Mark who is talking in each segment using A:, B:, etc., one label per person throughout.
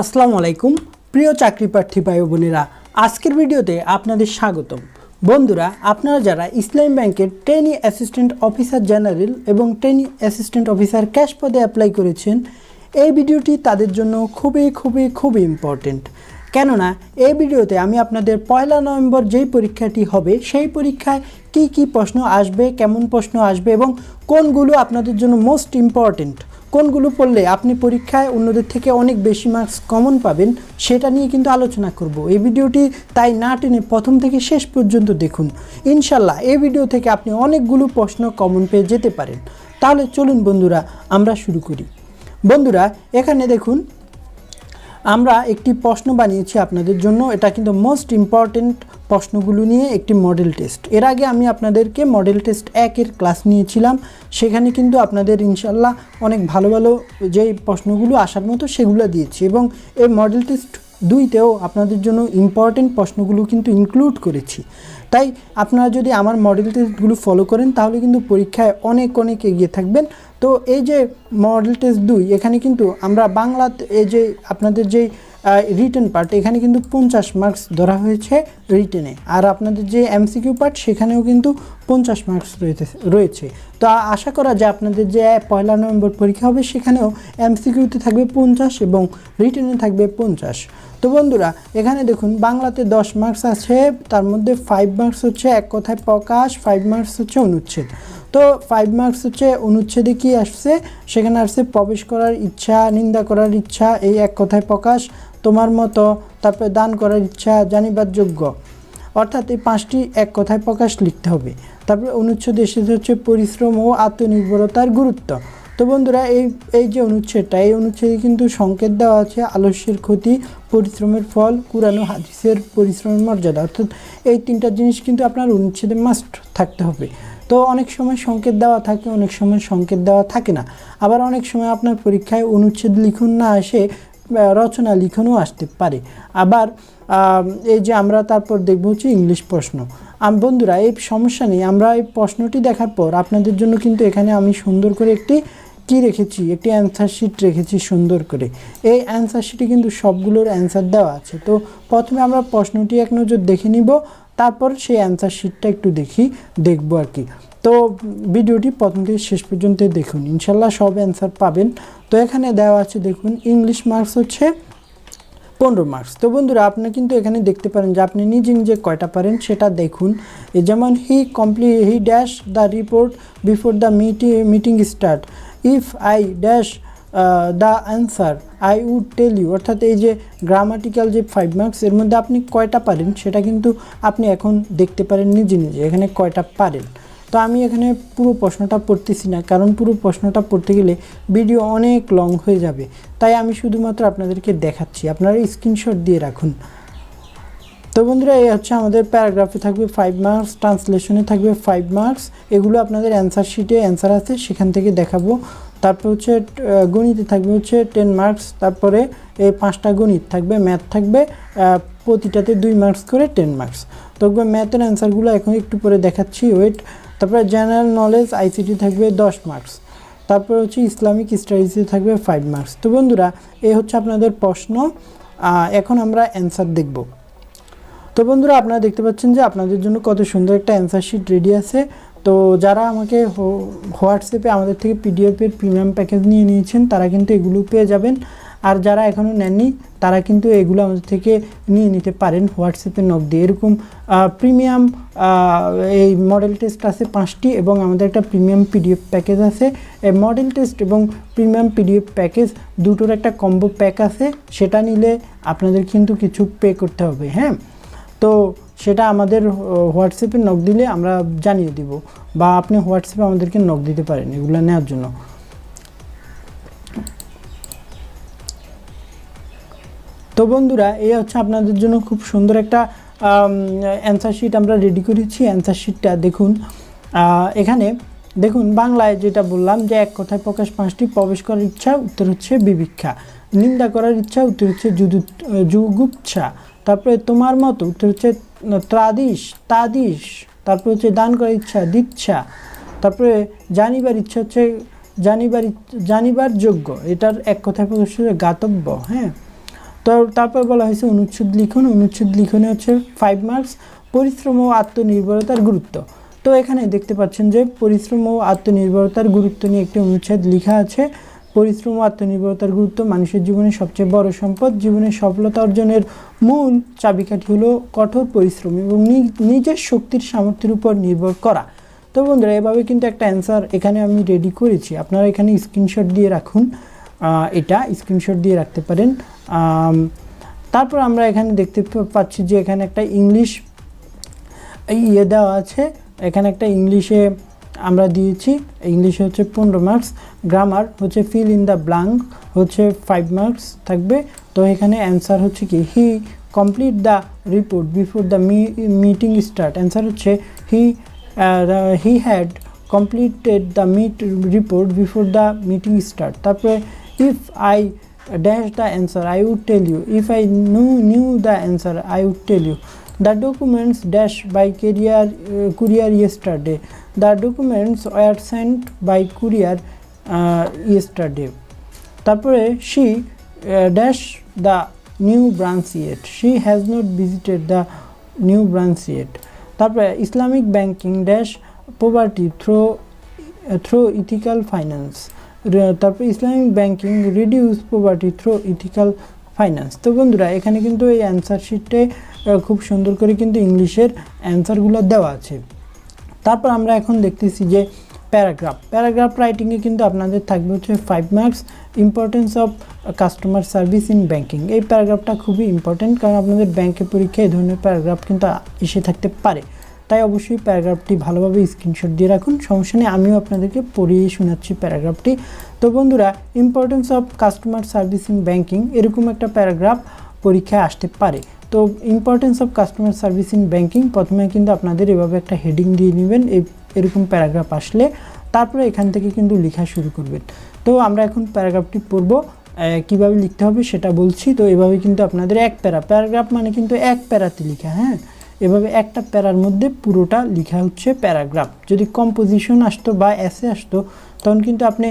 A: আসসালামু আলাইকুম, প্রিয় চাকরি প্রার্থী ভাই বোনেরা আজকের ভিডিওতে আপনাদের স্বাগতম। বন্ধুরা, আপনারা যারা ইসলাম ব্যাংকের ট্রেনি অ্যাসিস্ট্যান্ট অফিসার জেনারেল এবং ট্রেনি অ্যাসিস্ট্যান্ট অফিসার ক্যাশ পদে অ্যাপ্লাই করেছেন, এই ভিডিওটি তাদের জন্য খুবই খুবই খুবই ইম্পর্টেন্ট কেননা, এই ভিডিওতে আমি আপনাদের পয়লা নভেম্বর যেই পরীক্ষাটি হবে, সেই পরীক্ষায় কি কি প্রশ্ন আসবে, কেমন প্রশ্ন আসবে এবং কোনগুলো আপনাদের জন্য মোস্ট ইম্পর্টেন্ট কোনগুলো পড়লে আপনি পরীক্ষায় অন্যদের থেকে অনেক বেশি মার্কস কমন পাবেন, সেটা নিয়ে কিন্তু আলোচনা করব। এই ভিডিওটি তাই না টেনে প্রথম থেকে শেষ পর্যন্ত দেখুন। ইনশাল্লাহ এই ভিডিও থেকে আপনি অনেকগুলো প্রশ্ন কমন পেয়ে যেতে পারেন। তাহলে চলুন বন্ধুরা, আমরা শুরু করি। বন্ধুরা, এখানে দেখুন, আমরা একটি প্রশ্ন বানিয়েছি আপনাদের জন্য। এটা কিন্তু মোস্ট ইম্পর্টেন্ট প্রশ্নগুলো নিয়ে একটি মডেল টেস্ট এর আগে আমি আপনাদেরকে মডেল টেস্ট একের ক্লাস নিয়েছিলাম। সেখানে কিন্তু আপনাদের ইনশাল্লাহ অনেক ভালো ভালো যেই প্রশ্নগুলো আসার মতো সেগুলো দিয়েছি এবং এই মডেল টেস্ট দুইতেও আপনাদের জন্য ইম্পর্টেন্ট প্রশ্নগুলো কিন্তু ইনক্লুড করেছি। তাই আপনারা যদি আমার মডেল টেস্টগুলো ফলো করেন, তাহলে কিন্তু পরীক্ষায় অনেক অনেক এগিয়ে থাকবেন। তো এই যে মডেল টেস্ট দুই, এখানে কিন্তু আমরা বাংলা এই যে আপনাদের যে রিটেন পার্ট এখানে কিন্তু পঞ্চাশ মার্কস ধরা হয়েছে রিটেনে আর আপনাদের যে এমসিকিউ পার্ট সেখানেও কিন্তু পঞ্চাশ মার্কস রয়েছে তো আশা করা যায় আপনাদের যে পয়লা নভেম্বর পরীক্ষা হবে, সেখানেও এমসিকিউতে থাকবে পঞ্চাশ এবং রিটেনে থাকবে পঞ্চাশ। তো বন্ধুরা, এখানে দেখুন, বাংলাতে দশ মার্কস আছে, তার মধ্যে ফাইভ মার্কস হচ্ছে এক কথায় প্রকাশ ফাইভ মার্কস হচ্ছে অনুচ্ছেদ। তো ফাইভ মার্কস হচ্ছে অনুচ্ছেদে কি আসছে? সেখানে আসছে প্রবেশ করার ইচ্ছা, নিন্দা করার ইচ্ছা, এই এক কথায় প্রকাশ তোমার মতো তারপরে দান করার ইচ্ছা জানিবার যোগ্য। অর্থাৎ এই পাঁচটি এক কথায় প্রকাশ লিখতে হবে। তারপরে অনুচ্ছেদ এসেছে হচ্ছে পরিশ্রম ও আত্মনির্ভরতার গুরুত্ব। তো বন্ধুরা, এই এই যে অনুচ্ছেদটা, এই অনুচ্ছেদে কিন্তু সংকেত দেওয়া আছে আলস্যের ক্ষতি, পরিশ্রমের ফল কুরানো হাদিসের পরিশ্রমের মর্যাদা। অর্থাৎ এই তিনটা জিনিস কিন্তু আপনার অনুচ্ছেদে মাস্ট থাকতে হবে। তো অনেক সময় সংকেত দেওয়া থাকে, অনেক সময় সংকেত দেওয়া থাকে না। আবার অনেক সময় আপনার পরীক্ষায় অনুচ্ছেদ লিখুন না আসে রচনা লিখনও আসতে পারে। আবার এই যে আমরা তারপর দেখব হচ্ছে ইংলিশ প্রশ্ন। বন্ধুরা, এই সমস্যা নেই। আমরা এই প্রশ্নটি দেখার পর আপনাদের জন্য কিন্তু এখানে আমি সুন্দর করে একটি কি রেখেছি? একটি অ্যান্সার শিট রেখেছি সুন্দর করে। এই অ্যান্সার শিটে কিন্তু সবগুলোর অ্যান্সার দেওয়া আছে। তো প্রথমে আমরা প্রশ্নটি এক নজর দেখে নিব, তারপর সেই অ্যান্সার শিটটা একটু দেখি, দেখব আর কি। তো ভিডিওটি প্রথম থেকে শেষ পর্যন্ত দেখুন। ইনশাল্লাহ সব অ্যান্সার পাবেন। তো এখানে দেওয়া আছে, দেখুন ইংলিশ মার্কস হচ্ছে পনেরো মার্কস তো বন্ধুরা, আপনি কিন্তু এখানে দেখতে পারেন যে আপনি নিজে নিজে কয়টা পারেন সেটা দেখুন। যেমন he complete he dash the report before the meet meeting start if I dash the answer I would tell you অর্থাৎ এই যে গ্রামাটিক্যাল যে ফাইভ মার্কস এর মধ্যে আপনি কয়টা পারেন সেটা কিন্তু আপনি এখন দেখতে পারেন নিজে নিজে। এখানে কয়টা পারেন? তো আমি এখানে পুরো প্রশ্নটা পড়তেছি না, কারণ পুরো প্রশ্নটা পড়তে গেলে ভিডিও অনেক লং হয়ে যাবে। তাই আমি শুধুমাত্র আপনাদেরকে দেখাচ্ছি, আপনারা স্ক্রিনশট দিয়ে রাখুন। তো বন্ধুরা, এই হচ্ছে আমাদের প্যারাগ্রাফে থাকবে ফাইভ মার্কস ট্রান্সলেশনে থাকবে ফাইভ মার্কস এগুলো আপনাদের অ্যান্সার শিটে অ্যান্সার আছে, সেখান থেকে দেখাবো। তারপর হচ্ছে গণিতে থাকবে হচ্ছে টেন মার্কস তারপরে এই পাঁচটা গণিত থাকবে ম্যাথ থাকবে প্রতিটাতে দুই মার্কস করে টেন মার্কস তো ম্যাথের অ্যান্সারগুলো এখন একটু পরে দেখাচ্ছি ওয়েট তারপরে জেনারেল নলেজ আইসিটি থাকবে দশ মার্কস তারপর হচ্ছে ইসলামিক স্টাডিজে থাকবে ফাইভ মার্কস তো বন্ধুরা এই হচ্ছে আপনাদের প্রশ্ন এখন আমরা অ্যান্সার দেখব। তো বন্ধুরা, আপনারা দেখতে পাচ্ছেন যে আপনাদের জন্য কত সুন্দর একটা অ্যান্সার শিট রেডি আছে। তো যারা আমাকে হোয়াটসঅ্যাপে আমাদের থেকে পিডিএফের প্রিমিয়াম প্যাকেজ নিয়ে নিয়েছেন, তারা কিন্তু এগুলো পেয়ে যাবেন। আর যারা এখনও নেননি, তারা কিন্তু এগুলো আমাদের থেকে নিয়ে নিতে পারেন। হোয়াটসঅ্যাপে নক দিয়ে। এরকম প্রিমিয়াম এই মডেল টেস্ট আছে পাঁচটি এবং আমাদের একটা প্রিমিয়াম পিডিএফ প্যাকেজ আছে। মডেল টেস্ট এবং প্রিমিয়াম পিডিএফ প্যাকেজ দুটোর একটা কম্বো প্যাক আছে। সেটা নিলে আপনাদের কিন্তু কিছু পে করতে হবে হ্যাঁ? তো সেটা আমাদের হোয়াটসঅ্যাপে নক দিলে আমরা জানিয়ে দিব বা আপনি হোয়াটসঅ্যাপে আমাদেরকে নক দিতে পারেন এগুলো নেওয়ার জন্য। তো বন্ধুরা, এই হচ্ছে আপনাদের জন্য খুব সুন্দর একটা অ্যান্সার শিট আমরা রেডি করেছি। অ্যান্সার শিটটা দেখুন এখানে দেখুন, বাংলায় যেটা বললাম যে এক কথায় প্রকাশ পাঁচটি, প্রবেশ করার ইচ্ছা, উত্তর হচ্ছে বিবিক্ষা নিন্দা করার ইচ্ছা, উত্তর হচ্ছে জুদু জুগুপ্ছা তারপরে তোমার মতো, উত্তর হচ্ছে ত্রাদিশ তাদিশ তারপরে হচ্ছে দান করার ইচ্ছা দিচ্ছা তারপরে জানিবার ইচ্ছা হচ্ছে জানিবার জানিবার যোগ্য। এটার এক কথায় প্রকাশ হচ্ছে গাতব্য হ্যাঁ? তারপর বলা হয়েছে অনুচ্ছেদ লিখন, অনুচ্ছেদ লিখনে হচ্ছে ফাইভ মার্কস পরিশ্রম ও আত্মনির্ভরতার গুরুত্ব। তো এখানে দেখতে পাচ্ছেন যে পরিশ্রম ও আত্মনির্ভরতার গুরুত্ব নিয়ে একটি অনুচ্ছেদ লেখা আছে। পরিশ্রম ও আত্মনির্ভরতার গুরুত্ব মানুষের জীবনে সবচেয়ে বড় সম্পদ। জীবনের সফলতা অর্জনের মূল চাবিকাঠি হলো কঠোর পরিশ্রম এবং নিজের শক্তির সামর্থ্যের উপর নির্ভর করা। তো বন্ধুরা, এভাবে কিন্তু একটা অ্যান্সার এখানে আমি রেডি করেছি। আপনারা এখানে স্ক্রিনশট দিয়ে রাখুন। এটা স্ক্রিনশট দিয়ে রাখতে পারেন। তারপর আমরা এখানে দেখতে পাচ্ছি যে এখানে একটা ইংলিশ ইয়ে দেওয়া আছে। এখানে একটা ইংলিশে আমরা দিয়েছি। ইংলিশে হচ্ছে পনেরো মার্কস গ্রামার হচ্ছে ফিল ইন দ্য ব্লাঙ্ক হচ্ছে ফাইভ মার্কস থাকবে। তো এখানে অ্যান্সার হচ্ছে কি he complete the report before the meeting start answer হচ্ছে he he had completed the meet report before the meeting start তারপরে if I dash the answer I would tell you if I knew knew the answer I would tell you the documents dash by courier uh, courier yesterday the documents were sent by courier uh, yesterday তারপরে she uh, dash the new branch yet she has not visited the new branch yet তারপরে Islamic banking dash poverty through through ethical finance তারপরে Islamic banking reduce poverty through ethical finance তো বন্ধুরা, এখানে কিন্তু এই answer শিটে খুব সুন্দর করে কিন্তু ইংলিশের অ্যান্সারগুলো দেওয়া আছে। তারপর আমরা এখন দেখতেছি যে প্যারাগ্রাফ। প্যারাগ্রাফ রাইটিংয়ে কিন্তু আপনাদের থাকবে হচ্ছে five marks importance of customer service in banking এই প্যারাগ্রাফটা খুবই ইম্পর্টেন্ট কারণ আপনাদের ব্যাংকে পরীক্ষায় এই ধরনের প্যারাগ্রাফ কিন্তু এসে থাকতে পারে। তাই অবশ্যই প্যারাগ্রাফটি ভালোভাবে স্ক্রিনশট দিয়ে রাখুন। সমস্যা নেই, আমিও আপনাদেরকে পড়িয়ে শোনাচ্ছি প্যারাগ্রাফটি। তো বন্ধুরা importance of customer service in banking এরকম একটা প্যারাগ্রাফ পরীক্ষায় আসতে পারে। তো importance of customer service in banking প্রথমে কিন্তু আপনাদের এভাবে একটা হেডিং দিয়ে নেবেন এরকম প্যারাগ্রাফ আসলে তারপরে এখান থেকে কিন্তু লেখা শুরু করবেন। তো আমরা এখন প্যারাগ্রাফটি পড়ব কীভাবে লিখতে হবে সেটা বলছি। তো এভাবে কিন্তু আপনাদের এক প্যারা, প্যারাগ্রাফ মানে কিন্তু এক প্যারাতে লেখা হ্যাঁ? এভাবে একটা প্যারার মধ্যে পুরোটা লেখা হচ্ছে প্যারাগ্রাফ। যদি কম্পোজিশন আসতো বা এসে আসতো, তখন কিন্তু আপনি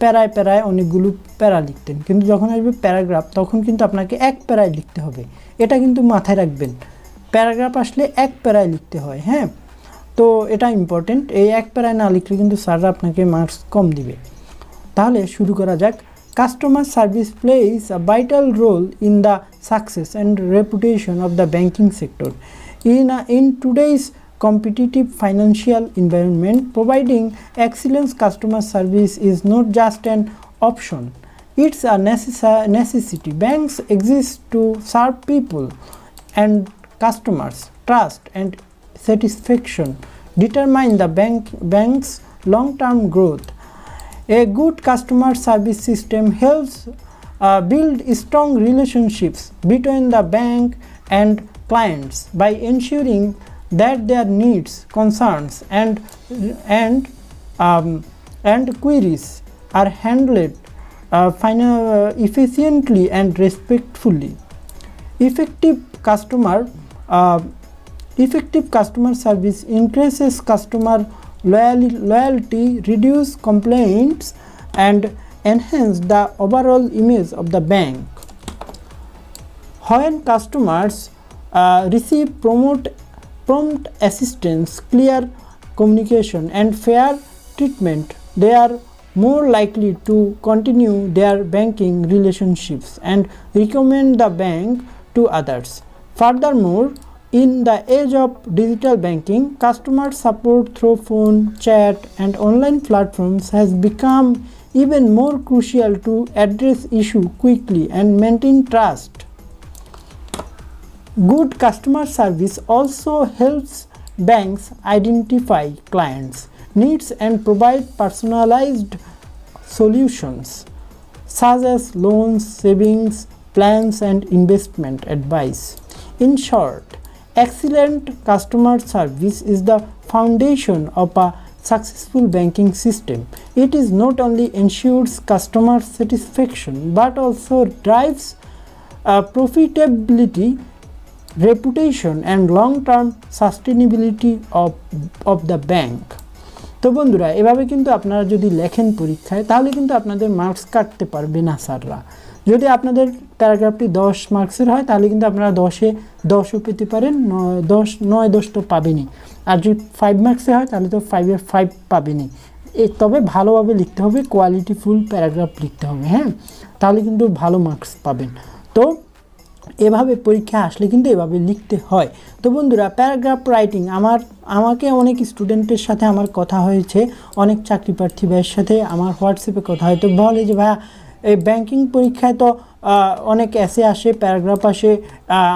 A: প্যারায় প্যারায় অনেকগুলো প্যারা লিখতেন। কিন্তু যখন আসবে প্যারাগ্রাফ, তখন কিন্তু আপনাকে এক প্যারায় লিখতে হবে। এটা কিন্তু মাথায় রাখবেন। প্যারাগ্রাফ আসলে এক প্যারায় লিখতে হয় হ্যাঁ? তো এটা ইম্পর্টেন্ট এই এক প্যারায় না লিখলে কিন্তু স্যাররা আপনাকে মার্কস কম দিবে। তাহলে শুরু করা যাক। Customer service plays a vital role in the success and reputation of the banking sector. In, uh, in today's competitive financial environment, providing excellent customer service is not just an option, it's a necessity. Banks exist to serve people and customers. Trust and satisfaction determine the bank, bank's long term growth a good customer service system helps uh, build strong relationships between the bank and clients by ensuring that their needs, concerns, and and um, and queries are handled uh, efficiently and respectfully. Effective customer uh, effective customer service increases customer loyalty, reduce complaints and enhance the overall image of the bank. When customers uh, receive promote prompt assistance clear communication and fair treatment they are more likely to continue their banking relationships and recommend the bank to others. Furthermore in the age of digital banking customer support through phone chat and online platforms has become even more crucial to address issue quickly and maintain trust Good customer service also helps banks identify clients' needs and provide personalized solutions such as loans, savings, plans, and investment advice. In short, excellent customer service is the foundation of a successful banking system. It is not only ensures customer satisfaction but also drives uh, profitability reputation and long term sustainability of of the bank তো বন্ধুরা এভাবে কিন্তু আপনারা যদি লেখেন পরীক্ষায় তাহলে কিন্তু আপনাদের মার্কস কাটতে পারবে না স্যাররা যদি আপনাদের প্যারাগ্রাফটি দশ মার্কসের হয়, তাহলে কিন্তু আপনারা দশে দশও পেতে পারেন দশ, নয়, দশ তো পাবেনই। আর যদি ফাইভ মার্কসে হয়, তাহলে তো ফাইভে ফাইভ পাবেনই। এ, তবে ভালোভাবে লিখতে হবে কোয়ালিটি ফুল প্যারাগ্রাফ লিখতে হবে হ্যাঁ? তাহলে কিন্তু ভালো মার্কস পাবেন। তো এভাবে পরীক্ষা আসলে কিন্তু এভাবে লিখতে হয়। তো বন্ধুরা প্যারাগ্রাফ রাইটিং আমার, আমাকে অনেক স্টুডেন্টের সাথে আমার কথা হয়েছে, অনেক চাকরি প্রার্থী ভাইয়ের সাথে আমার হোয়াটসঅ্যাপে কথা হয়। তো বলে যে, ভাইয়া এই ব্যাংকিং পরীক্ষায় তো অনেক এসে আসে প্যারাগ্রাফ আসে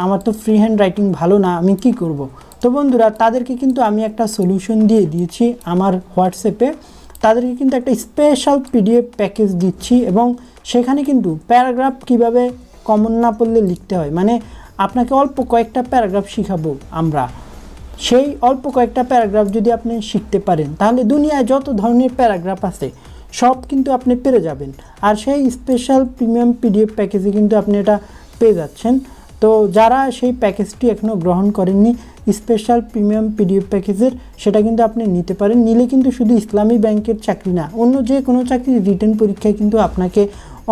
A: আমার তো ফ্রি হ্যান্ড রাইটিং ভালো না, আমি কি করব? তো বন্ধুরা, তাদেরকে কিন্তু আমি একটা সলিউশন দিয়ে দিয়েছি আমার হোয়াটসঅ্যাপে। তাদেরকে কিন্তু একটা স্পেশাল পিডিএফ প্যাকেজ দিচ্ছি এবং সেখানে কিন্তু প্যারাগ্রাফ কীভাবে কমন না পড়লে লিখতে হয়? মানে আপনাকে অল্প কয়েকটা প্যারাগ্রাফ শিখাবো আমরা। সেই অল্প কয়েকটা প্যারাগ্রাফ যদি আপনি শিখতে পারেন, তাহলে দুনিয়ায় যত ধরনের প্যারাগ্রাফ আছে সব কিন্তু আপনি পেরে যাবেন। আর সেই স্পেশাল প্রিমিয়াম পিডিএফ প্যাকেজে কিন্তু আপনি এটা পেয়ে যাচ্ছেন। তো যারা সেই প্যাকেজটি এখনও গ্রহণ করেননি স্পেশাল প্রিমিয়াম পিডিএফ প্যাকেজের সেটা কিন্তু আপনি নিতে পারেন। নিলে কিন্তু শুধু ইসলামী ব্যাংকের চাকরি না, অন্য যে কোনো চাকরির রিটার্ন পরীক্ষায় কিন্তু আপনাকে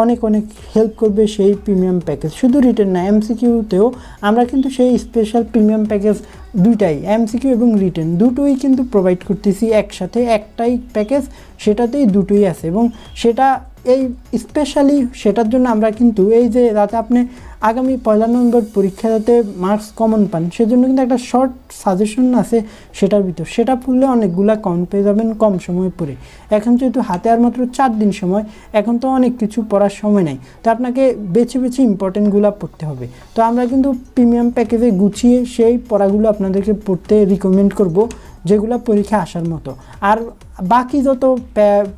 A: অনেক অনেক হেল্প করবে সেই প্রিমিয়াম প্যাকেজ শুধু রিটার্ন না এমসিকিউতেও আমরা কিন্তু সেই স্পেশাল প্রিমিয়াম প্যাকেজ দুইটাই এমসিকিউ এবং রিটার্ন দুটোই কিন্তু প্রোভাইড করতেছি একসাথে, একটাই প্যাকেজ সেটাতেই দুটোই আছে এবং সেটা এই স্পেশালি সেটার জন্য আমরা কিন্তু এই যে যাতে আপনি আগামী পয়লা নভেম্বর পরীক্ষা যাতে মার্কস কমন পান, সেজন্য কিন্তু একটা শর্ট সাজেশন আছে সেটার ভিতর। সেটা পড়লে অনেকগুলা কম পেয়ে যাবেন কম সময় পড়ে। এখন যেহেতু হাতে আর মাত্র চার দিন সময়, এখন তো অনেক কিছু পড়ার সময় নেই। তো আপনাকে বেছে বেছে ইম্পর্টেন্টগুলো পড়তে হবে। তো আমরা কিন্তু প্রিমিয়াম প্যাকেজে গুছিয়ে সেই পড়াগুলো আপনাদেরকে পড়তে রিকমেন্ড করব। যেগুলো পরীক্ষা আসার মতো। আর বাকি যত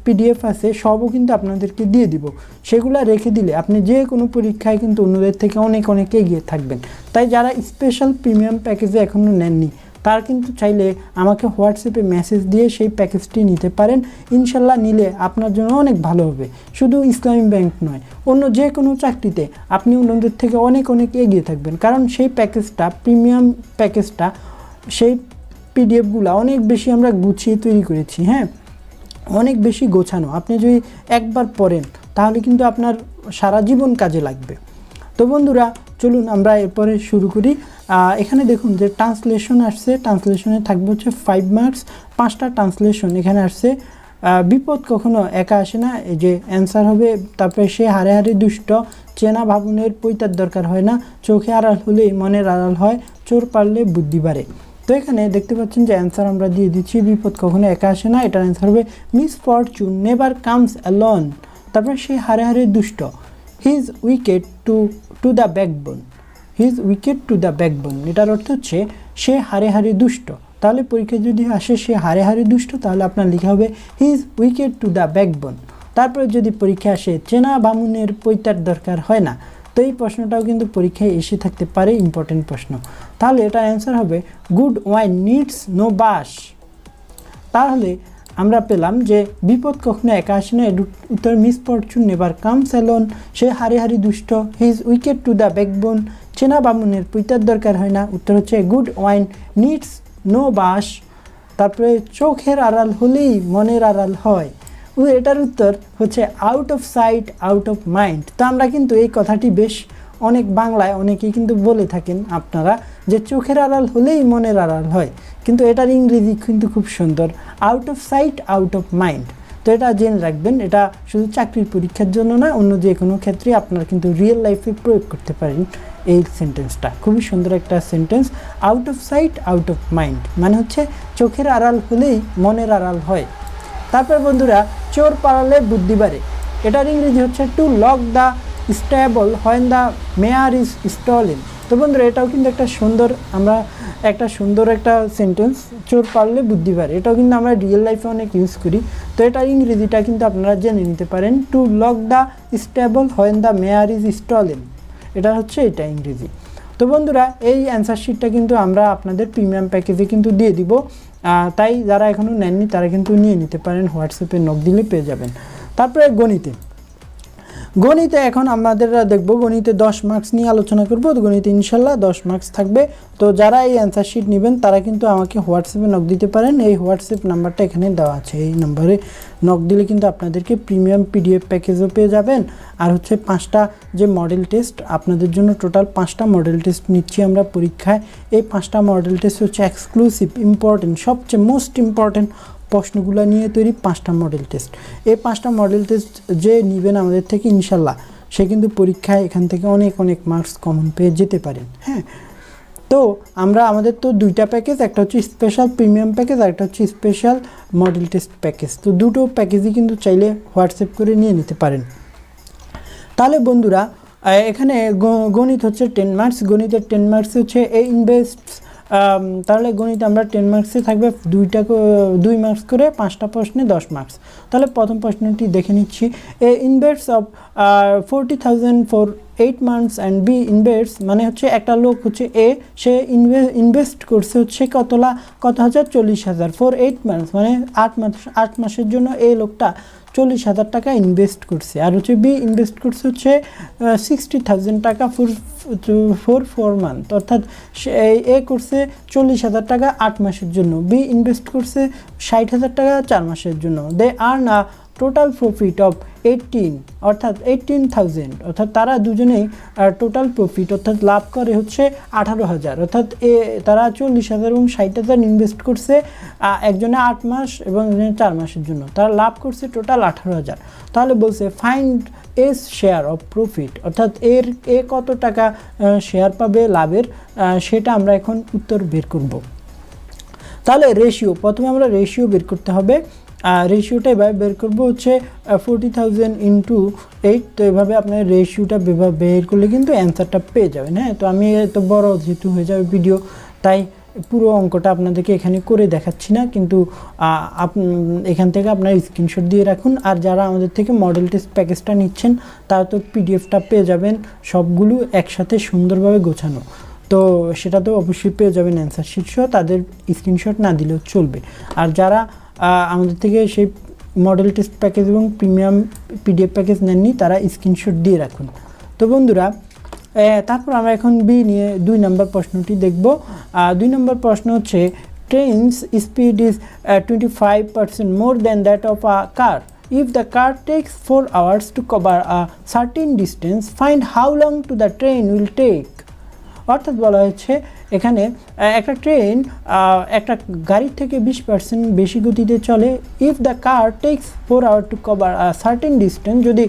A: পিডিএফ আছে, সবও কিন্তু আপনাদেরকে দিয়ে দিব। সেগুলো রেখে দিলে আপনি যে কোনো পরীক্ষায় কিন্তু অন্যদের থেকে অনেক অনেক এগিয়ে থাকবেন। তাই যারা স্পেশাল প্রিমিয়াম প্যাকেজে এখনও নেননি, তার কিন্তু চাইলে আমাকে হোয়াটসঅ্যাপে মেসেজ দিয়ে সেই প্যাকেজটি নিতে পারেন। ইনশাল্লাহ নিলে আপনার জন্য অনেক ভালো হবে। শুধু ইসলামী ব্যাংক নয়, অন্য যে কোনো চাকরিতে আপনি অন্যদের থেকে অনেক অনেক এগিয়ে থাকবেন। কারণ সেই প্যাকেজটা প্রিমিয়াম প্যাকেজটা সেই পিডিএফগুলো অনেক বেশি আমরা গুছিয়ে তৈরি করেছি হ্যাঁ? অনেক বেশি গোছানো। আপনি যদি একবার পড়েন, তাহলে কিন্তু আপনার সারা জীবন কাজে লাগবে। তো বন্ধুরা, চলুন আমরা এরপরে শুরু করি। এখানে দেখুন যে ট্রান্সলেশন আসছে। ট্রান্সলেশনে থাকবে হচ্ছে ফাইভ মার্কস পাঁচটা ট্রান্সলেশন। এখানে আসছে বিপদ কখনো একা আসে না। এই যে অ্যান্সার হবে, তারপরে সে হারে হারে দুষ্ট, চেনা ভাবনের পৈতার দরকার হয় না। চোখে আড়াল হলেই মনের আড়াল হয়, চোর পারলে বুদ্ধি বাড়ে। তো এখানে দেখতে পাচ্ছেন যে অ্যান্সার আমরা দিয়ে দিচ্ছি, বিপদ কখনো একা আসে না। এটার অ্যান্সার হবে miss Fortune never comes alone তারপরে সে হারে হারে দুষ্ট। His wicked to to the backbone his wicked to the backbone এটার অর্থ হচ্ছে, সে হারে হারে দুষ্ট। তাহলে পরীক্ষা যদি আসে, সে হারে হারে দুষ্ট, তাহলে আপনার লেখা হবে his wicked to the backbone তারপরে যদি পরীক্ষা আসে, চেনা বামুনের পৈতার দরকার হয় না? তো এই প্রশ্নটাও কিন্তু পরীক্ষায় এসে থাকতে পারে ইম্পর্টেন্ট প্রশ্ন। তাহলে এটার অ্যান্সার হবে, good wine needs no bush. তাহলে আমরা পেলাম যে বিপদ কখনো একা আসে না উত্তর মিস ফরচুন নেবার কাম স্যালন সে হারি হারি দুষ্ট his wicked to the backbone. চেনা বামুনের পৈতার দরকার হয় না, উত্তর হচ্ছে, good wine needs no bush. তারপরে চোখের আড়াল হলেই মনের আড়াল হয়। এটার উত্তর হচ্ছে, out of sight, out of mind. তো আমরা কিন্তু এই কথাটি বেশ অনেক বাংলায় অনেকেই কিন্তু বলে থাকেন আপনারা যে চোখের আড়াল হলেই মনের আড়াল হয়। কিন্তু এটার ইংরেজি কিন্তু খুব সুন্দর out of sight out of mind তো এটা জেনে রাখবেন, এটা শুধু চাকরির পরীক্ষার জন্য না, অন্য যে কোনো ক্ষেত্রে আপনারা কিন্তু রিয়েল লাইফে প্রয়োগ করতে পারেন এই সেন্টেন্সটা খুবই সুন্দর একটা sentence out of sight out of mind মানে হচ্ছে চোখের আড়াল হলেই মনের আড়াল হয়। তারপর বন্ধুরা, চোর পালালে বুদ্ধি বাড়ে। এটার ইংরেজি হচ্ছে to lock the stable when the mare is stolen. তো বন্ধুরা, এটাও কিন্তু একটা সুন্দর, আমরা একটা সুন্দর একটা সেন্টেন্স চোর পারলে বুদ্ধি পারে এটাও কিন্তু আমরা রিয়েল লাইফে অনেক ইউজ করি। তো এটার ইংরেজিটা কিন্তু আপনারা জেনে নিতে পারেন to lock the stable when the mare is stolen. এটা হচ্ছে এটা ইংরেজি। তো বন্ধুরা, এই অ্যান্সার শিটটা কিন্তু আমরা আপনাদের প্রিমিয়াম প্যাকেজে কিন্তু দিয়ে দিব। তাই যারা এখনও নেননি, তারা কিন্তু নিয়ে নিতে পারেন, হোয়াটসঅ্যাপে নক দিলে পেয়ে যাবেন। তারপরে গণিতে। গণিতে এখন আমাদের দেখব গণিতে দশ মার্কস নিয়ে আলোচনা করব গণিতে ইনশাল্লাহ দশ মার্কস থাকবে। তো যারা এই অ্যান্সার শিট নেবেন, তারা কিন্তু আমাকে হোয়াটসঅ্যাপে নক দিতে পারেন। এই হোয়াটসঅ্যাপ নাম্বারটা এখানে দেওয়া আছে। এই নাম্বারে নক দিলে কিন্তু আপনাদেরকে প্রিমিয়াম পিডিএফ প্যাকেজও পেয়ে যাবেন। আর হচ্ছে পাঁচটা যে মডেল টেস্ট আপনাদের জন্য টোটাল পাঁচটা মডেল টেস্ট নিচ্ছি আমরা পরীক্ষায়। এই পাঁচটা মডেল টেস্ট হচ্ছে এক্সক্লুসিভ ইম্পর্টেন্ট সবচেয়ে মোস্ট ইম্পর্টেন্ট প্রশ্নগুলো নিয়ে তৈরি পাঁচটা মডেল টেস্ট এই পাঁচটা মডেল টেস্ট যে নেবেন আমাদের থেকে, ইনশাল্লাহ, সে কিন্তু পরীক্ষায় এখান থেকে অনেক অনেক মার্কস কমন পেয়ে যেতে পারেন হ্যাঁ। তো আমরা, আমাদের তো দুইটা প্যাকেজ একটা হচ্ছে স্পেশাল প্রিমিয়াম প্যাকেজ আর একটা হচ্ছে স্পেশাল মডেল টেস্ট প্যাকেজ তো দুটো প্যাকেজই কিন্তু চাইলে হোয়াটসঅ্যাপ করে নিয়ে নিতে পারেন। তাহলে বন্ধুরা এখানে গণিত হচ্ছে টেন মার্কস গণিতের টেন মার্কস হচ্ছে এ ইনভেস্ট তাহলে গণিত আমরা টেন মার্কসে থাকবে, দুইটা দুই মার্কস করে পাঁচটা প্রশ্নে দশ মার্কস তাহলে প্রথম প্রশ্নটি দেখে নিচ্ছি। A invest of forty thousand for eight months and B invest মানে হচ্ছে একটা লোক হচ্ছে এ সে ইনভেস্ট করছে হচ্ছে কতলা, কত হাজার চল্লিশ হাজার। ফোর এইট মান্থস মানে আট মাস, আট মাসের জন্য এই লোকটা চল্লিশ হাজার টাকা ইনভেস্ট করছে। আর হচ্ছে বি ইনভেস্ট করছে হচ্ছে সিক্সটি থাউজেন্ড টাকা ফোর ফোর ফোর মান্থ অর্থাৎ এ করছে চল্লিশ হাজার টাকা আট মাসের জন্য। বি ইনভেস্ট করছে ষাট হাজার টাকা চার মাসের জন্য। They are a total profit of eighteen অর্থাৎ এইটিন থাউজেন্ড অর্থাৎ তারা দুজনেই টোটাল প্রফিট অর্থাৎ লাভ করে হচ্ছে আঠারো হাজার, অর্থাৎ এ, তারা চল্লিশ হাজার এবং ষাট হাজার ইনভেস্ট করছে একজনে আট মাস এবং চার মাসের জন্য। তারা লাভ করছে টোটাল আঠারো হাজার। তাহলে বলছে find A's share of profit অর্থাৎ এর, এ কত টাকা শেয়ার পাবে লাভের সেটা আমরা এখন উত্তর বের করব। তাহলে রেশিও প্রথমে আমরা রেশিও বের করতে হবে রেশিওটা এভাবে বের করব হচ্ছে ফোরটি থাউজেন্ড ইন্টু এইট তো এভাবে আপনার রেশিওটা বের করলে কিন্তু অ্যান্সারটা পেয়ে যাবেন হ্যাঁ? তো আমি এত বড় যেহেতু হয়ে যাবে ভিডিও তাই পুরো অঙ্কটা আপনাদেরকে এখানে করে দেখাচ্ছি না, কিন্তু এখান থেকে আপনার স্ক্রিনশট দিয়ে রাখুন, আর যারা আমাদের থেকে মডেল টেস্ট প্যাকেজটা নিচ্ছেন তারা তো পিডিএফটা পেয়ে যাবেন, সবগুলো একসাথে সুন্দরভাবে গোছানো। তো সেটা তো অবশ্যই পেয়ে যাবেন অ্যান্সার শীর্ষ তাদের স্ক্রিনশট না দিলেও চলবে। আর যারা আমাদের থেকে সেই মডেল টেস্ট প্যাকেজ এবং প্রিমিয়াম পিডিএফ প্যাকেজ নেননি, তারা স্ক্রিনশট দিয়ে রাখুন। তো বন্ধুরা তারপর আমরা এখন বি নিয়ে দুই নম্বর প্রশ্নটি দেখব। দুই নম্বর প্রশ্ন হচ্ছে train's speed is twenty five percent more than that of a car if the car takes four hours to cover a certain distance find how long to the train will take অর্থাৎ বলা হচ্ছে এখানে একটা train একটা গাড়ির থেকে বিশ percent বেশি গতিতে চলে। If the car takes four hour to cover certain distance যদি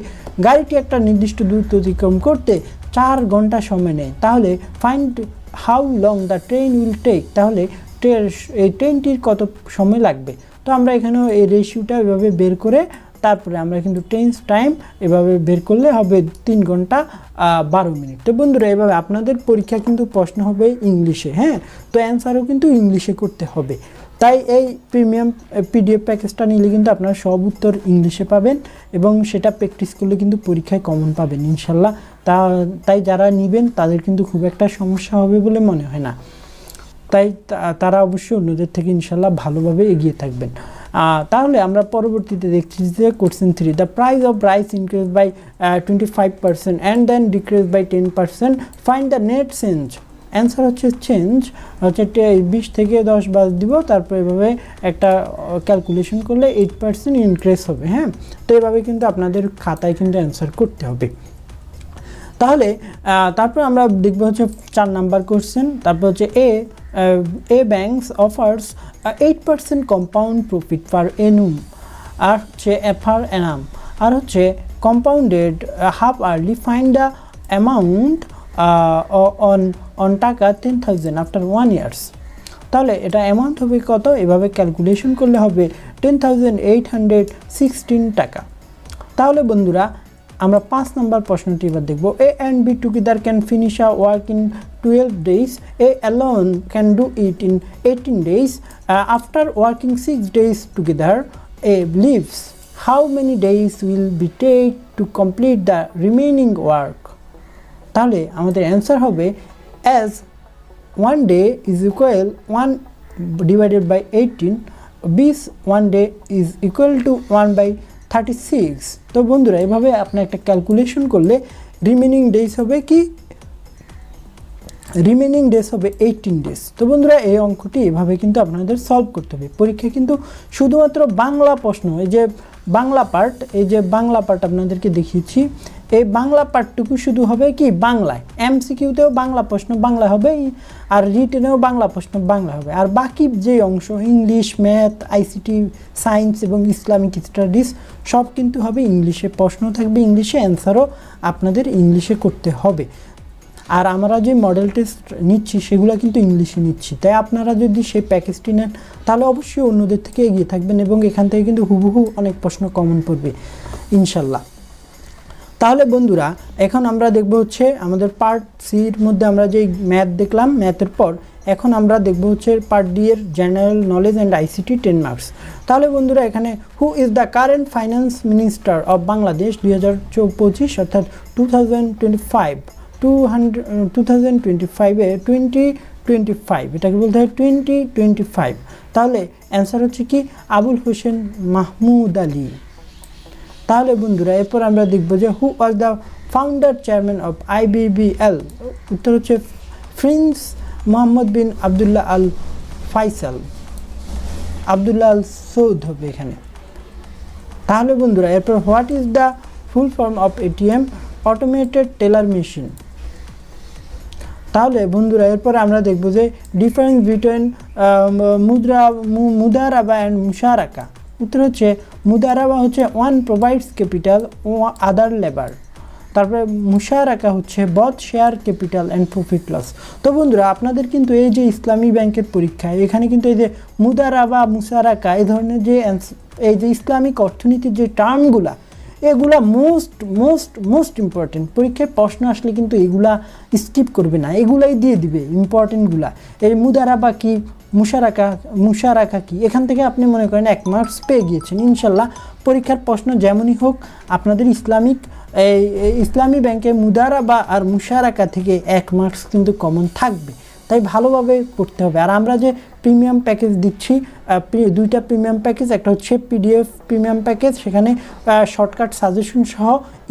A: গাড়িটি একটা নির্দিষ্ট দূরত্ব অতিক্রম করতে চার ঘণ্টা সময় নেয়, তাহলে find how long the train will take তাহলে এই ট্রেনটির কত সময় লাগবে। তো আমরা এখানেও এই রেশিওটা এভাবে বের করে তারপরে আমরা কিন্তু টেন্স টাইম এভাবে বের করলে হবে তিন ঘণ্টা বারো মিনিট। তো বন্ধুরা, এভাবে আপনাদের পরীক্ষা কিন্তু প্রশ্ন হবে ইংলিশে হ্যাঁ? তো অ্যান্সারও কিন্তু ইংলিশে করতে হবে। তাই এই প্রিমিয়াম পিডিএফ প্যাকেজটা নিলে কিন্তু আপনারা সব উত্তর ইংলিশে পাবেন এবং সেটা প্র্যাকটিস করলে কিন্তু পরীক্ষায় কমন পাবেন, ইনশাল্লাহ। তা, তাই যারা নেবেন তাদের কিন্তু খুব একটা সমস্যা হবে বলে মনে হয় না। তাই তারা অবশ্যই অন্যদের থেকে ইনশাল্লাহ ভালোভাবে এগিয়ে থাকবেন। তাহলে আমরা পরবর্তীতে দেখছি যে question three the price of rice increase by twenty five percent and then decrease by ten percent find the net change answer হচ্ছে চেঞ্জ হচ্ছে বিশ থেকে দশ বাদ দিব, তারপর এভাবে একটা ক্যালকুলেশন করলে এইট পার্সেন্ট ইনক্রিজ হবে হ্যাঁ? তো এভাবে কিন্তু আপনাদের খাতায় কিন্তু অ্যান্সার করতে হবে। তাহলে তারপর আমরা দেখব হচ্ছে চার নাম্বার কোশ্চেন তারপর হচ্ছে A A banks offers eight percent compound profit per annum আর হচ্ছে এফার এনাম আর হচ্ছে compounded half yearly find the amount on on টাকা ten thousand after one years তাহলে এটা অ্যামাউন্ট হবে কত? এভাবে ক্যালকুলেশন করলে হবে টেন টাকা। তাহলে বন্ধুরা আমরা পাঁচ নম্বর প্রশ্নটি এবার দেখব। A and B together can finish a work in twelve days A alone can do it in eighteen days after working six days together A leaves how many days will be take to complete the remaining work তাহলে আমাদের answer হবে as one day is equal one divided by eighteen B's one day is equal to one by thirty six তো বন্ধুরা, এভাবে আপনি একটা calculation করলে remaining days হবে কি? রিমেনিং ডেজ হবে এইটিন ডেজ তো বন্ধুরা, এই অঙ্কটি এভাবে কিন্তু আপনাদের সলভ করতে হবে। পরীক্ষায় কিন্তু শুধুমাত্র বাংলা প্রশ্ন, এই যে বাংলা পার্ট এই যে বাংলা পার্ট আপনাদেরকে দেখিয়েছি, এই বাংলা পার্টটুকু শুধু হবে কি? বাংলায়। এমসিকিউতেও বাংলা প্রশ্ন বাংলা হবে আর রিটেনেও বাংলা প্রশ্ন বাংলা হবে। আর বাকি যে অংশ, ইংলিশ ম্যাথ আইসিটি সায়েন্স এবং ইসলামিক স্টাডিজ সব কিন্তু হবে ইংলিশে। প্রশ্ন থাকবে ইংলিশে অ্যান্সারও আপনাদের ইংলিশে করতে হবে। আর আমরা যে মডেল টেস্ট নিচ্ছি, সেগুলো কিন্তু ইংলিশে নিচ্ছি। তাই আপনারা যদি সেই প্যাকেজটি নেন, তাহলে অবশ্যই অন্যদের থেকে এগিয়ে থাকবেন এবং এখান থেকে কিন্তু হুবহু অনেক প্রশ্ন কমন পড়বে, ইনশাল্লাহ। তাহলে বন্ধুরা, এখন আমরা দেখব হচ্ছে আমাদের পার্ট সির মধ্যে আমরা যে ম্যাথ দেখলাম ম্যাথের পর, এখন আমরা দেখব হচ্ছে পার্ট ডি এর general knowledge and ICT ten marks তাহলে বন্ধুরা, এখানে who is the current finance minister of Bangladesh দুই হাজার পঁচিশ অর্থাৎ two thousand twenty five two hundred two thousand twenty ফাইভে টোয়েন্টি টোয়েন্টি ফাইভ এটাকে বলতে হয় টোয়েন্টি টোয়েন্টি ফাইভ তাহলে অ্যান্সার হচ্ছে কি? আবুল হোসেন মাহমুদ আলী। তাহলে বন্ধুরা, এরপর আমরা দেখব যে who was the founder chairman of IBBL উত্তর হচ্ছে prince Mohammad bin Abdullah Al Faisal. Abdullah Al Saud হবে এখানে। তাহলে বন্ধুরা, এরপর what is the full form of ATM automated teller machine তাহলে বন্ধুরা, এরপর আমরা দেখব যে ডিফারেন্স বিটুইন মুদ্রা মুদারাবা অ্যান্ড মুশারাকা। উত্তর হচ্ছে মুদারাবা হচ্ছে ওয়ান প্রোভাইডস ক্যাপিটাল ও আদার লেবার তারপরে মুশারাকা হচ্ছে both share capital and profit loss তো বন্ধুরা, আপনাদের কিন্তু এই যে ইসলামী ব্যাংকের পরীক্ষা, এখানে কিন্তু এই যে মুদারাবা মুসারাকা এই ধরনের যে এই যে ইসলামিক অর্থনীতির যে টার্মগুলা এগুলা মোস্ট মোস্ট মোস্ট ইম্পর্টেন্ট পরীক্ষায় প্রশ্ন আসলে কিন্তু এগুলা স্কিপ করবে না। এগুলাই দিয়ে দিবে ইম্পর্টেন্টগুলা এই মুদারাবা কি, মুশারাকা মুশারাকা কি? এখান থেকে আপনি মনে করেন এক মার্কস পেয়ে গিয়েছেন। ইনশাল্লাহ পরীক্ষার প্রশ্ন যেমনই হোক, আপনাদের ইসলামিক, এই ইসলামী ব্যাংকে মুদারাবা আর মুশারাকা থেকে এক মার্কস কিন্তু কমন থাকবে। তাই ভালোভাবে পড়তে হবে। আর আমরা যে প্রিমিয়াম প্যাকেজ দিচ্ছি দুইটা প্রিমিয়াম প্যাকেজ একটা হচ্ছে পিডিএফ প্রিমিয়াম প্যাকেজ সেখানে শর্টকাট সাজেশন সহ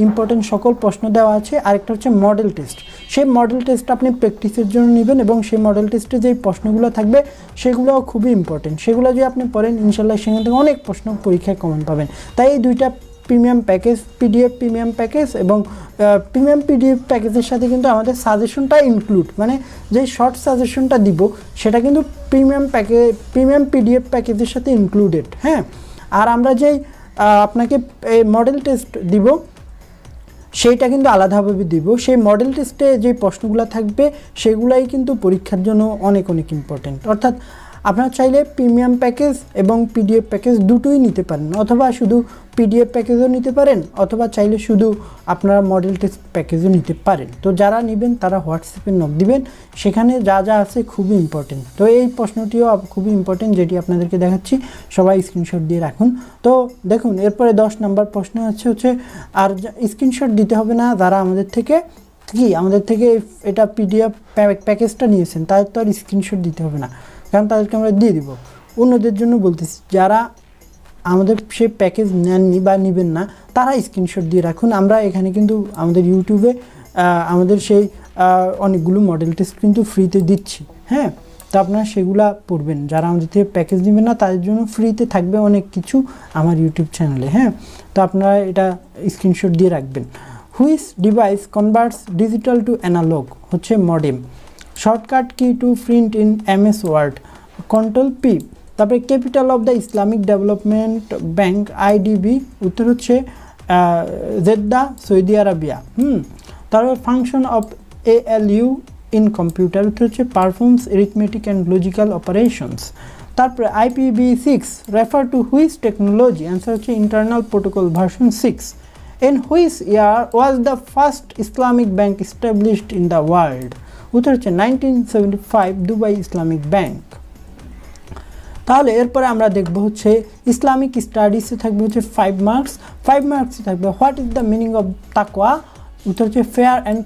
A: ইম্পর্টেন্ট সকল প্রশ্ন দেওয়া আছে। আরেকটা হচ্ছে মডেল টেস্ট সেই মডেল টেস্ট আপনি প্র্যাকটিসের জন্য নেবেন এবং সেই মডেল টেস্টে যেই প্রশ্নগুলো থাকবে, সেগুলোও খুবই ইম্পর্টেন্ট সেগুলো যদি আপনি পড়েন, ইনশাল্লাহ সেখান থেকে অনেক প্রশ্ন পরীক্ষায় কমন পাবেন। তাই এই দুইটা premium package PDF premium package এবং প্রিমিয়াম পিডিএফ প্যাকেজের সাথে কিন্তু আমাদের সাজেশনটা ইনক্লুড মানে যে শর্ট সাজেশনটা দিব, সেটা কিন্তু প্রিমিয়াম প্যাকেজ প্রিমিয়াম পিডিএফ প্যাকেজের সাথে ইনক্লুডেড হ্যাঁ? আর আমরা যেই আপনাকে মডেল টেস্ট দিব, সেইটা কিন্তু আলাদাভাবে দিব। সেই মডেল টেস্টে যে প্রশ্নগুলো থাকবে, সেগুলাই কিন্তু পরীক্ষার জন্য অনেক অনেক ইম্পর্টেন্ট অর্থাৎ আপনারা চাইলে প্রিমিয়াম প্যাকেজ এবং পিডিএফ প্যাকেজ দুটোই নিতে পারেন। অথবা শুধু পিডিএফ প্যাকেজও নিতে পারেন, অথবা চাইলে শুধু আপনারা মডেল টেস্ট প্যাকেজও নিতে পারেন। তো যারা নেবেন তারা হোয়াটসঅ্যাপে নক দিবেন। সেখানে যা যা আছে খুবই ইম্পর্টেন্ট তো এই প্রশ্নটিও খুবই ইম্পর্টেন্ট যেটি আপনাদেরকে দেখাচ্ছি। সবাই স্ক্রিনশট দিয়ে রাখুন। তো দেখুন, এরপরে দশ নম্বর প্রশ্ন আছে হচ্ছে, আর স্ক্রিনশট দিতে হবে না যারা আমাদের থেকে, কি আমাদের থেকে এটা পিডিএফ প্যাকেজটা নিয়েছেন, তাদের তো আর স্ক্রিনশট দিতে হবে না। কারণ তাদেরকে আমরা দিয়ে দিব। অন্যদের জন্য বলতেছি, যারা আমাদের সে প্যাকেজ নেননি বা নেবেন না, তারা স্ক্রিনশট দিয়ে রাখুন। আমরা এখানে কিন্তু আমাদের ইউটিউবে আমাদের সেই অনেকগুলো মডেল টেস্ট কিন্তু ফ্রিতে দিচ্ছি। হ্যাঁ? তো আপনারা সেগুলা পড়বেন। যারা আমাদের থেকে প্যাকেজ নেবেন না, তাদের জন্য ফ্রিতে থাকবে অনেক কিছু আমার ইউটিউব চ্যানেলে হ্যাঁ? তো আপনারা এটা স্ক্রিনশট দিয়ে রাখবেন। Which device converts digital to analogue হচ্ছে modem shortcut key to print in M S Word control P তারপরে capital of the Islamic Development Bank IDB উত্তর হচ্ছে জেদ্দা, সৌদি আরাবিয়া। হুম। তারপরে function of A L U in computer উত্তর হচ্ছে performs arithmetic and logical operations তারপরে IPv six refer to which technology answer হচ্ছে internal protocol version six In which year was the first Islamic bank established in the world? উত্তর হচ্ছে nineteen seventy five Dubai Islamic bank. তাহলে এরপরে আমরা দেখব হচ্ছে Islamic স্টাডিসে থাকবে হচ্ছে ফাইভ মার্কস ফাইভ মার্কসে থাকবে what is the meaning of তাকওয়া? উত্তর হচ্ছে fear and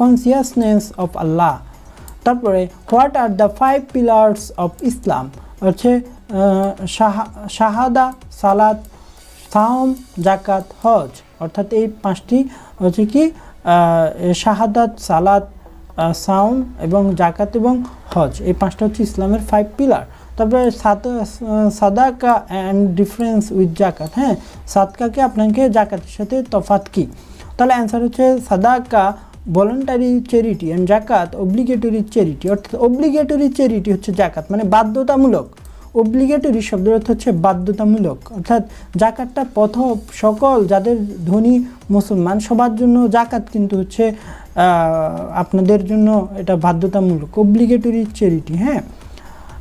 A: consciousness of Allah. তারপরে what are the five pillars of Islam? হচ্ছে শাহাদা, সালাত, সাওম জাকাত হজ। অর্থাৎ এই পাঁচটি হচ্ছে কি? শাহাদাত, সালাত সাওম এবং জাকাত এবং হজ। এই পাঁচটা হচ্ছে ইসলামের ফাইভ পিলার তারপরে সাত সাদাকা অ্যান্ড ডিফারেন্স উইথ জাকাত হ্যাঁ? সাদকাকে আপনাকে জাকাতের সাথে তফাত কি? তাহলে অ্যান্সার হচ্ছে সাদাকা ভলেন্টারি চ্যারিটি অ্যান্ড জাকাত অব্লিগেটরি চ্যারিটি অর্থাৎ অব্লিগেটরি চ্যারিটি হচ্ছে জাকাত মানে বাধ্যতামূলক। অব্লিগেটরি শব্দের অর্থ হচ্ছে বাধ্যতামূলক। অর্থাৎ জাকাতটা প্রথম সকল যাদের ধনী মুসলমান, সবার জন্য জাকাত কিন্তু হচ্ছে আপনাদের জন্য এটা বাধ্যতামূলক অব্লিগেটরি চ্যারিটি হ্যাঁ?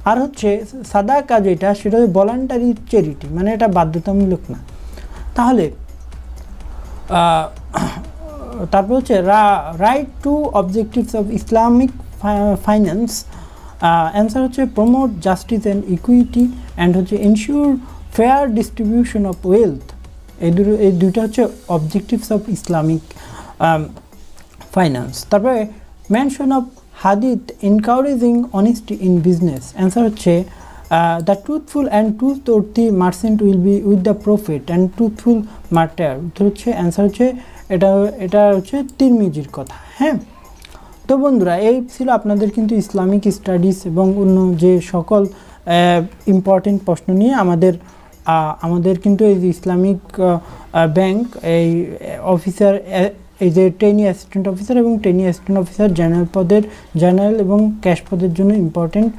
A: আর হচ্ছে সাদা কাজ যেটা সেটা হচ্ছে ভলান্টারি চ্যারিটি মানে এটা বাধ্যতামূলক না। তাহলে তারপর হচ্ছে write two objectives of Islamic finance answer হচ্ছে promote justice and equity and হচ্ছে ensure fair distribution of wealth এই দুটো এই দুটো হচ্ছে অবজেক্টিভস অফ ইসলামিক ফাইন্যান্স তারপরে mention of হাদিত encouraging honesty in business answer হচ্ছে the truthful and trustworthy merchant will be with the prophet and truthful martyr হচ্ছে answer হচ্ছে, এটা এটা হচ্ছে তিরমিজির কথা হ্যাঁ? তো বন্ধুরা, এই ছিল আপনাদের কিন্তু ইসলামিক স্টাডিজ এবং অন্য যে সকল ইম্পর্টেন্ট প্রশ্ন নিয়ে আমাদের আমাদের কিন্তু এই ইসলামিক ব্যাংক, এই অফিসার এই যে ট্রেনি অ্যাসিস্ট্যান্ট অফিসার এবং ট্রেনি অ্যাসিস্ট্যান্ট অফিসার জেনারেল পদের জেনারেল এবং ক্যাশ পদের জন্য ইম্পর্টেন্ট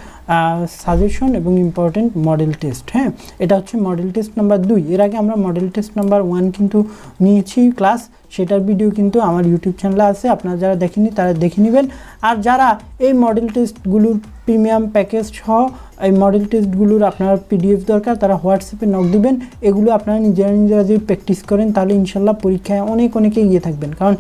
A: সাজেশন এবং ইম্পর্টেন্ট মডেল টেস্ট হ্যাঁ? এটা হচ্ছে মডেল টেস্ট নাম্বার দুই। এর আগে আমরা মডেল টেস্ট নাম্বার ওয়ান কিন্তু নিয়েছি ক্লাস সেটার ভিডিও কিন্তু আমার ইউটিউব চ্যানেলে আছে, আপনারা যারা দেখেনি তারা দেখে নেবেন। আর যারা এই মডেল টেস্টগুলোর প্রিমিয়াম প্যাকেজ সহ এই মডেল টেস্টগুলোর আপনার পিডিএফ দরকার, তারা হোয়াটসঅ্যাপে নক দিবেন, এগুলো আপনারা নিজেরা নিজেরা যদি প্র্যাকটিস করেন, তাহলে ইনশাল্লাহ পরীক্ষায় অনেক, অনেকে এগিয়ে থাকবেন। কারণ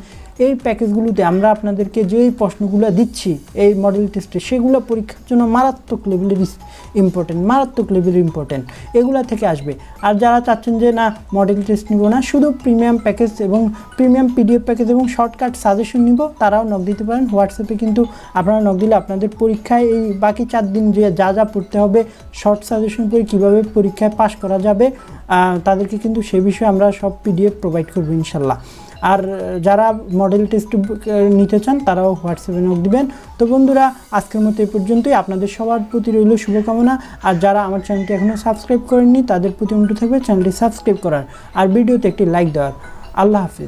A: এই প্যাকেজগুলোতে আমরা আপনাদেরকে যেই প্রশ্নগুলো দিচ্ছি, এই মডেল টেস্টে সেগুলো পরীক্ষার জন্য মারাত্মক লেভেলের ইম্পর্টেন্ট মারাত্মক লেভেলের ইম্পর্টেন্ট এগুলা থেকে আসবে। আর যারা চাচ্ছেন যে, না মডেল টেস্ট নিব না, শুধু প্রিমিয়াম প্যাকেজ এবং প্রিমিয়াম পিডিএফ প্যাকেজ এবং শর্টকাট সাজেশন নিব, তারাও নক দিতে পারেন। হোয়াটসঅ্যাপে কিন্তু আপনারা নক দিলে আপনাদের পরীক্ষায় এই বাকি চার দিন যে যা যা পড়তে হবে শর্ট সাজেশন করে কীভাবে পরীক্ষায় পাশ করা যাবে তাদেরকে কিন্তু সে বিষয়ে আমরা সব পিডিএফ প্রোভাইড করব ইনশাল্লাহ। আর যারা মডেল টেস্ট নিতে চান, তারাও হোয়াটসঅ্যাপে নক দিবেন। তো বন্ধুরা, আজকের মতো এই পর্যন্তই। আপনাদের সবার প্রতি রইল শুভকামনা। আর যারা আমার চ্যানেলটি এখনও সাবস্ক্রাইব করেননি, তাদের প্রতি অনুরোধ থাকবে চ্যানেলটি সাবস্ক্রাইব করার। আর ভিডিওতে একটি লাইক দেওয়ার। আল্লাহ হাফিজ।